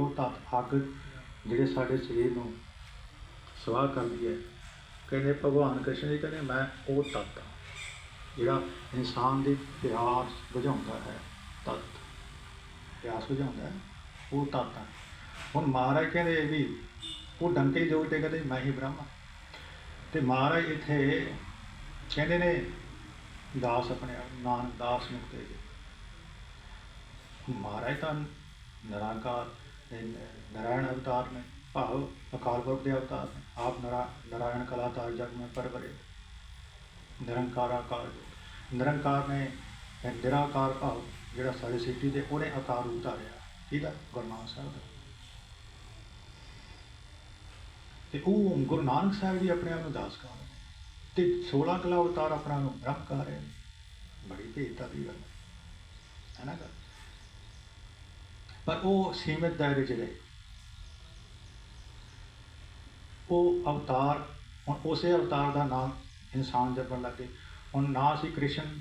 ਉਹ ਤਤ ਅੱਗ ਜਿਹੜੇ ਸਾਡੇ ਸਰੀਰ ਨੂੰ ਸਵਾਹ ਕਰਦੀ ਹੈ। ਕਹਿੰਦੇ ਭਗਵਾਨ ਕ੍ਰਿਸ਼ਨ ਜੀ ਕਹਿੰਦੇ, ਮੈਂ ਉਹ ਤਤ ਹਾਂ ਜਿਹੜਾ ਇਨਸਾਨ ਦੇ ਪਿਆਸ ਬੁਝਾਉਂਦਾ ਹੈ, ਤਤ। ਪਿਆਸ ਬੁਝਾਉਂਦਾ ਹੈ, ਉਹ ਤਤ ਹੈ। ਹੁਣ ਮਹਾਰਾਜ ਕਹਿੰਦੇ ਵੀ ਉਹ ਡੰਕੇ ਜੋਗ ਤੇ ਕਹਿੰਦੇ, ਮੈਂ ਹੀ ਬ੍ਰਹਮ। ਹਾਂ। ਤੇ ਮਹਾਰਾਜ ਇੱਥੇ ਕਹਿੰਦੇ ਨੇ, ਦਾਸ ਆਪਣੇ ਆਪ, ਨਾਨਕ ਦਾਸ ਮੁਕਤੇ ਜੀ ਮਹਾਰਾਜ ਤਾਂ ਨਿਰਾਕਾਰ ਇਹ ਨਾਰਾਇਣ ਅਵਤਾਰ ਨੇ ਭਾਵ ਅਕਾਲ ਪੁਰਖ ਦੇ ਅਵਤਾਰ ਨੇ, ਆਪ ਨਰਾ, ਨਾਰਾਇਣ ਕਲਾਤਾਰ ਜਗ ਮੈਂ ਪਰਵਰੇ ਨਿਰੰਕਾਰ ਆਕਾਰ ਨਿਰੰਕਾਰ ਨੇ ਨਿਰਾਕਾਰ ਭਾਵ ਜਿਹੜਾ ਸਾਡੇ ਸਿੱਟੀ ਦੇ ਉਹਨੇ ਆਕਾਰ ਉਤਾਰਿਆ ਕਿਹਦਾ ਗੁਰੂ ਨਾਨਕ ਸਾਹਿਬ ਦਾ। ਤੇ ਉਹ ਗੁਰੂ ਨਾਨਕ ਸਾਹਿਬ ਜੀ ਆਪਣੇ ਆਪ ਨੂੰ ਦਾਸ ਕਰ ਰਹੇ ਨੇ। ਤੇ 16 ਕਲਾ ਅਵਤਾਰ ਆਪਣਾ ਨੂੰ ਬ੍ਰਹਮ ਕਰ ਰਹੇ ਨੇ। ਬੜੀ ਭੇਦਤਾ ਦੀ ਗੱਲ ਹੈ ਨਾ ਗੱਲ? ਪਰ ਉਹ ਸੀਮਿਤ ਦਾਇਰੇ 'ਚ ਰਹੇ। ਉਹ ਅਵਤਾਰ, ਹੁਣ ਉਸੇ ਅਵਤਾਰ ਦਾ ਨਾਮ ਇਨਸਾਨ ਜਪਣ ਲੱਗੇ ਹੁਣ ਨਾ ਸੀ ਕ੍ਰਿਸ਼ਨ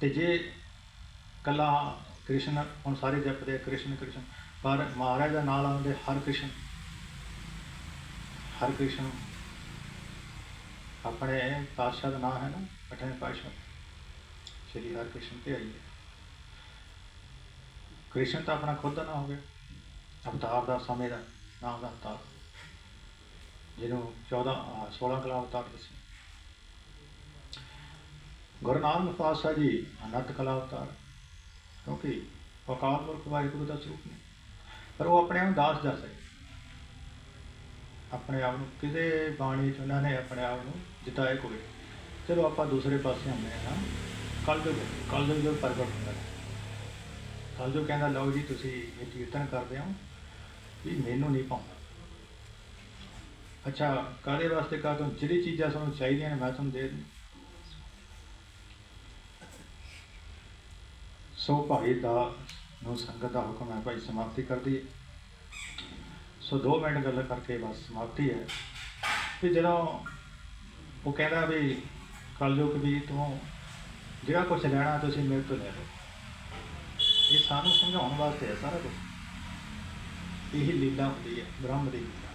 ਤੇ ਜੇ ਕੱਲਾ ਕ੍ਰਿਸ਼ਨ, ਹੁਣ ਸਾਰੇ ਜਪਦੇ ਆ ਕ੍ਰਿਸ਼ਨ ਕ੍ਰਿਸ਼ਨ। ਪਰ ਮਹਾਰਾਜ ਦਾ ਨਾਮ ਆਉਂਦੇ ਹਰ ਕ੍ਰਿਸ਼ਨ। ਹਰ ਕ੍ਰਿਸ਼ਨ ਆਪਣੇ ਪਾਤਸ਼ਾਹ ਦਾ ਨਾਮ ਹੈ ਨਾ, ਅਠਵੇਂ ਪਾਤਸ਼ਾਹ। ਸ਼੍ਰੀ ਹਰਿ ਕ੍ਰਿਸ਼ਨ ਤੇ ਆਈ ਕ੍ਰਿਸ਼ਨ ਤਾਂ ਆਪਣਾ ਖੁਦ ਦਾ ਨਾਮ ਹੋ ਗਿਆ। ਅਵਤਾਰ ਦਾ, ਸਮੇਂ ਦਾ, ਨਾਮ ਦਾ ਅਵਤਾਰ। ਜਿਹਨੂੰ 14 ਅਹ 16 ਕਲਾ ਅਵਤਾਰ ਦੱਸਿਆ ਗੁਰੂ ਨਾਨਕ ਪਾਤਸ਼ਾਹ ਜੀ ਅਨੰਤ ਕਲਾ ਅਵਤਾਰ। ਕਿਉਂਕਿ ਅਕਾਲ ਪੁਰਖ ਵਾਹਿਗੁਰੂ ਦਾ ਸਰੂਪ ਨੇ। ਪਰ ਉਹ ਆਪਣੇ ਆਪ ਨੂੰ ਦਾਸ ਦੱਸ ਰਹੇ। ਆਪਣੇ ਆਪ ਨੂੰ ਕਿਸੇ ਬਾਣੀ ਚ ਉਹਨਾਂ ਨੇ ਆਪਣੇ ਆਪ ਨੂੰ ਜਿਤਾਇਆ ਕੋਈ। ਚਲੋ ਆਪਾਂ ਦੂਸਰੇ ਪਾਸੇ ਆਉਂਦੇ ਹਾਂ ਕੱਲ ਜੋ ਕੱਲ ਜੋ ਪ੍ਰਗਟ ਹੁੰਦਾ ਹੈ। ਕੱਲ ਜੋ ਕਹਿੰਦਾ, ਲਓ ਜੀ, ਤੁਸੀਂ ਇਹ ਕੀਰਤਨ ਕਰਦੇ ਹੋ, ਵੀ ਮੈਨੂੰ ਨਹੀਂ ਪਾਉਂਦਾ। ਅੱਛਾ ਕਾਦੇ ਵਾਸਤੇ ਕਰ ਦੋ ਜਿਹੜੀ ਚੀਜ਼ਾਂ ਤੁਹਾਨੂੰ ਚਾਹੀਦੀਆਂ ਨੇ, ਮੈਂ ਤੁਹਾਨੂੰ ਦੇ ਦੂੰ ਸੋ ਭਾਈ ਦਾ ਨੂੰ ਸੰਗਤ ਦਾ ਹੁਕਮ ਹੈ, ਭਾਈ ਸਮਾਪਤੀ ਕਰ ਦਈਏ। ਸੋ 2 ਮਿੰਟ ਗੱਲ ਕਰਕੇ ਬਸ ਸਮਾਪਤੀ ਹੈ। ਵੀ ਜਦੋਂ ਉਹ ਕਹਿੰਦਾ ਵੀ, ਕਲਯੁਗ ਵੀ ਤੂੰ ਜਿਹੜਾ ਕੁਝ ਲੈਣਾ ਤੁਸੀਂ ਮੇਰੇ ਤੋਂ ਲੈ ਲਓ। ਇਹ ਸਾਨੂੰ ਸਮਝਾਉਣ ਵਾਸਤੇ ਹੈ ਸਾਰਾ ਕੁਝ ਇਹ ਲੀਲਾ ਹੁੰਦੀ ਹੈ, ਬ੍ਰਹਮ ਦੀ ਲੀਲਾ।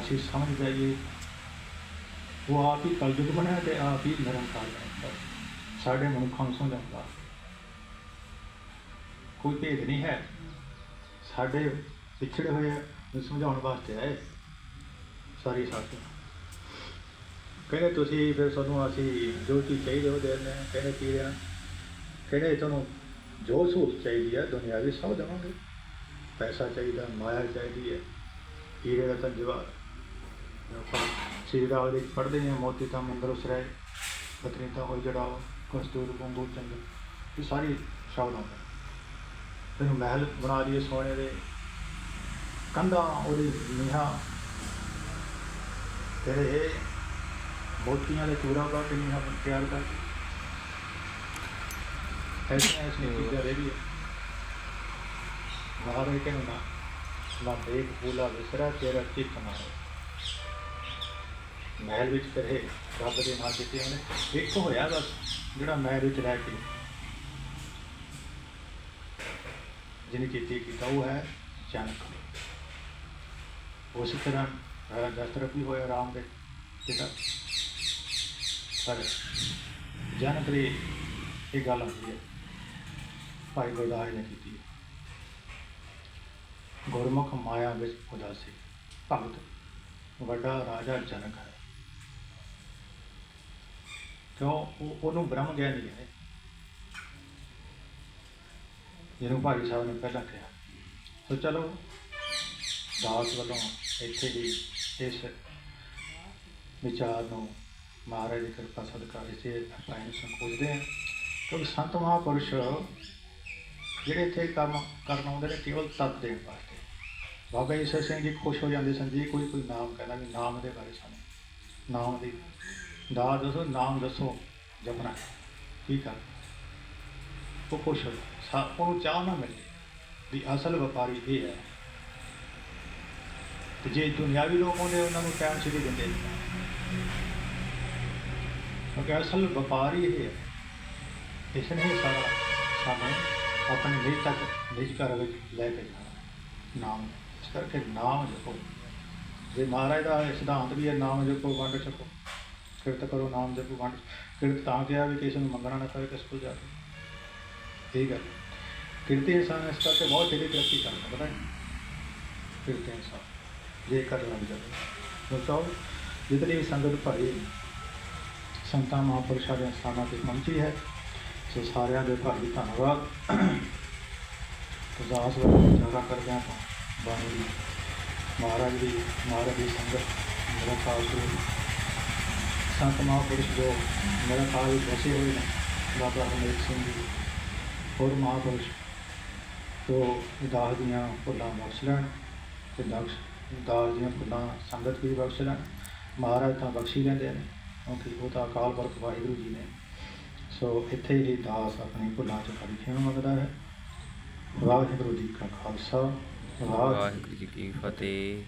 ਅਸੀਂ ਸਮਝ ਜਾਈਏ, ਉਹ ਆਪ ਹੀ ਕਲਯੁਗ ਬਣਿਆ ਤੇ ਆਪ ਹੀ ਨਿਰੰਕਾਰ ਹੈ ਸਾਡੇ ਮਨੁੱਖਾਂ ਨੂੰ ਸਮਝਾਉਂਦਾ। ਕੋਈ ਭੇਦ ਨਹੀਂ ਹੈ। ਸਾਡੇ ਪਿਛੜੇ ਹੋਏ ਨੂੰ ਸਮਝਾਉਣ ਵਾਸਤੇ ਹੈ ਸਾਰੀ ਸਾਥ ਕਹਿੰਦੇ ਤੁਸੀਂ ਫਿਰ ਤੁਹਾਨੂੰ ਅਸੀਂ ਜੋ ਚੀਜ਼ ਚਾਹੀਦੀ ਉਹ ਦੇ ਦਿੰਦੇ ਹਾਂ। ਕਹਿੰਦੇ ਕੀ ਦੇਣਾ ਕਹਿੰਦੇ ਤੁਹਾਨੂੰ ਜੋ ਸਹੂਲਤ ਚਾਹੀਦੀ ਹੈ ਦੁਨਿਆਵੀ ਸਭ ਦੇਵਾਂਗੇ। ਪੈਸਾ ਚਾਹੀਦਾ, ਮਾਇਆ ਚਾਹੀਦੀ ਹੈ। ਹੀਰੇ ਦਾ ਜਵਾਹਰ ਆਪਾਂ ਸ੍ਰੀ ਰਾਮ ਦੇ ਪੜ੍ਹਦੇ ਹਾਂ, ਮੋਤੀ ਤਾਂ ਮੰਦਰ ਉਸਰੇ ਪਤਨੀ ਤਾਂ ਹੋਈ ਜੜਾਓ ਕਸਤੂਰ, ਬੰਬੂ ਚੰਦ ਇਹ ਸਾਰੀ ਸ਼ਬਦ ਆਉਂਦੇ ਤੈਨੂੰ ਮਹਿਲ ਬਣਾ ਦਈਏ ਸੋਨੇ ਦੇ। ਕੰਧਾਂ, ਉਹਦੀ ਨੀਹਾਂ। ਤੇਰੇ ਇਹ ਮੋਤੀਆਂ ਦੇ ਚੂੜਾ ਪਾ ਕੇ ਨੀਹਾਂ ਤਿਆਰ ਕਰ ਐਸੀਆਂ ਨਾ ਦੇਖ ਭੂਲਾ ਵਿਸਰਾ ਤੇਰਾ ਚਿੱਤ ਨਾ ਹੋਏ ਮਹਿਲ ਵਿੱਚ ਕਰੇ ਰੱਬ ਦੇ ਨਾਲ ਕੀਤੇ ਉਹਨੇ ਇੱਕ ਹੋਇਆ ਬਸ ਜਿਹੜਾ ਮਹਿਲ ਵਿੱਚ ਰਹਿ ਕੇ ਜਿਹਨੇ ਕੀਤੀ ਕੀਤਾ ਉਹ ਹੈ ਜਨਕ ਉਸੇ ਤਰ੍ਹਾਂ ਅਹ, ਦਸ਼ਰਥ ਵੀ ਹੋਇਆ ਰਾਮ ਦੇ ਪਿਤਾ ਪਰ ਜਨਕ ਦੀ ਇਹ ਗੱਲ ਹੁੰਦੀ ਹੈ। ਭਾਈ ਗੁਰਦਾਸ ਨੇ ਕੀਤੀ। ਗੁਰਮੁਖ ਮਾਇਆ ਵਿੱਚ ਉਦਾਸੀ। ਭਗਤ ਵੱਡਾ ਰਾਜਾ ਜਨਕ ਹੈ। ਕਿਉਂ? ਉਹ ਉਹਨੂੰ ਬ੍ਰਹਮ ਗਿਆਨੀ ਹੈ ਜਿਹਨੂੰ ਭਾਈ ਸਾਹਿਬ ਨੇ ਪਹਿਲਾਂ ਕਿਹਾ। ਸੋ ਚਲੋ, ਦਾਸ ਵੱਲੋਂ ਇੱਥੇ ਹੀ ਇਸ ਵਿਚਾਰ ਨੂੰ ਮਹਾਰਾਜ ਦੀ ਕਿਰਪਾ ਸਦਕਾ ਇਸੇ ਆਪਾਂ ਇਹਨੂੰ ਸੰਕੋਚਦੇ ਹਾਂ। ਕਿਉਂਕਿ ਸੰਤ ਮਹਾਪੁਰਸ਼ ਜਿਹੜੇ ਇੱਥੇ ਕੰਮ ਕਰਨ ਆਉਂਦੇ ਨੇ ਕੇਵਲ ਤਤ ਦੇਣ ਵਾਸਤੇ। ਬਾਬਾ ਈਸ਼ਰ ਸਿੰਘ ਜੀ ਖੁਸ਼ ਹੋ ਜਾਂਦੇ ਸਨ ਜੀ, ਕੋਈ ਕੋਈ ਨਾਮ ਕਹਿੰਦਾ ਵੀ ਨਾਮ ਦੇ ਬਾਰੇ ਸਾਨੂੰ। ਨਾਮ ਦੀ ਦਾ ਦੱਸੋ, ਨਾਮ ਦੱਸੋ, ਜਪਣਾ। ਠੀਕ ਆ। ਉਹ ਖੁਸ਼ ਹੋ ਸਾ ਉਹਨੂੰ ਚਾਹ ਨਾ ਮਿਲੇ ਵੀ ਅਸਲ ਵਪਾਰੀ ਇਹ ਹੈ। ਤੇ ਜੇ ਦੁਨਿਆਵੀ ਲੋਕ ਹੁੰਦੇ ਉਹਨਾਂ ਨੂੰ ਟਾਈਮ ਸਿਰ ਹੀ ਦਿੰਦੇ ਕਿਉਂਕਿ ਅਸਲ ਵਪਾਰੀ ਇਹ ਹੈ। ਇਸ ਨੇ ਸਾਰਾ ਸਾਨੂੰ ਆਪਣੇ ਨਿਜ ਤੱਕ ਨਿਜ ਘਰ ਵਿੱਚ ਲੈ ਕੇ ਜਾਣਾ। ਨਾਮ, ਇਸ ਕਰਕੇ ਨਾਮ ਜਪੋ। ਜੇ ਮਹਾਰਾਜ ਦਾ ਸਿਧਾਂਤ ਵੀ ਹੈ, ਨਾਮ ਜਪੋ, ਵੰਡ ਛਕੋ। ਕਿਰਤ ਕਰੋ ਨਾਮ ਜਪੋ, ਵੰਡ ਕਿਰਤ ਤਾਂ ਕਿਹਾ ਵੀ ਕਿਸੇ ਨੂੰ ਮੰਗਣਾ ਨਾ ਪਵੇ, ਕਿਸ ਕੋਲ ਜਾਵੇ ਕੇ। ਇਹ ਗੱਲ। ਕਿਰਤੀ ਇਨਸਾਨ ਇਸ ਕਰਕੇ ਬਹੁਤ ਜਲਦੀ ਤਰੱਕੀ ਕਰਦਾ, ਪਤਾ ਹੈ ਕਿਰਤੀ ਇਨਸਾਨ। ਜੇ ਕਰ ਲੱਗ ਜਾਵੇ। ਦੋਸਤੋ ਜਿਤਨੀ ਵੀ ਸੰਗਤ ਭਰੀ, ਸੰਤਾਂ, ਮਹਾਂਪੁਰਸ਼ਾਂ ਦੇ ਸਥਾਨਾਂ ਤੇ ਪਹੁੰਚੀ ਹੈ ਸੋ ਸਾਰਿਆਂ ਦੇ ਭਾਈ ਧੰਨਵਾਦ। ਅਰਦਾਸ ਵਰਗਾ ਵਿਚਾਰਾ ਕਰਦੇ ਆਪਾਂ, ਬਾਣੀ ਦੀ। ਮਹਾਰਾਜ ਦੀ ਮਹਾਰਾਜ ਦੀ ਸੰਗਤ, ਮੇਰਾ ਖਾਸ ਗੁਰੂ ਸੰਤ ਮਹਾਂਪੁਰਸ਼ ਜੋ ਮੇਰਾ ਖਾਸ ਵਿੱਚ ਵਸੇ ਹੋਏ ਨੇ, ਬਾਬਾ ਹਰਮੇਲ ਸਿੰਘ ਜੀ, ਹੋਰ ਮਹਾਂਪੁਰਸ਼ ਤੋਂ ਦਾਸ ਦੀਆਂ ਭੁੱਲਾਂ ਬਖਸ਼ ਲੈਣ ਤੇ ਦਕਸ਼ ਦਾਸ ਦੀਆਂ ਭੁੱਲਾਂ ਸੰਗਤ ਵੀ ਬਖਸ਼ ਲੈਣ, ਮਹਾਰਾਜ ਤਾਂ ਬਖਸ਼ੀ ਲੈਂਦੇ ਨੇ, ਕਿਉਂਕਿ ਉਹ ਤਾਂ ਅਕਾਲ ਪੁਰਖ ਵਾਹਿਗੁਰੂ ਜੀ ਨੇ। ਸੋ ਇੱਥੇ ਹੀ ਦਾਸ ਆਪਣੀ ਭੁੱਲਾਂ ਚ ਖੜੀ ਖੇਮ ਮੰਗਦਾ ਹੈ? ਵਾਹਿਗੁਰੂ ਜੀ ਕਾ ਖਾਲਸਾ, ਵਾਹਿਗੁਰੂ ਜੀ ਕੀ ਫਤਿਹ।